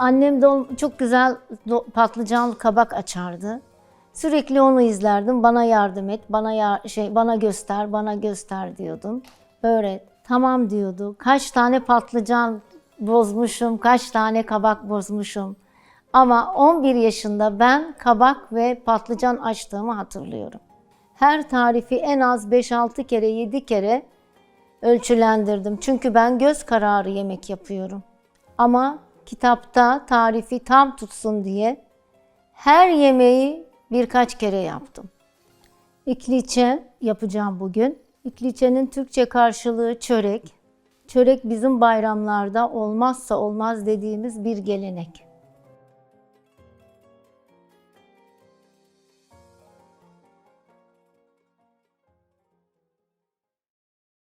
Annem de çok güzel patlıcan kabak açardı. Sürekli onu izlerdim. Bana yardım et, bana ya- şey bana göster, bana göster diyordum. Öğret. Tamam diyordu. Kaç tane patlıcan bozmuşum, kaç tane kabak bozmuşum. Ama 11 yaşında ben kabak ve patlıcan açtığımı hatırlıyorum. Her tarifi en az 5-6 kere, 7 kere ölçülendirdim. Çünkü ben göz kararı yemek yapıyorum. Ama kitapta tarifi tam tutsun diye her yemeği birkaç kere yaptım. İkliçe yapacağım bugün. İkliçenin Türkçe karşılığı çörek. Çörek bizim bayramlarda olmazsa olmaz dediğimiz bir gelenek.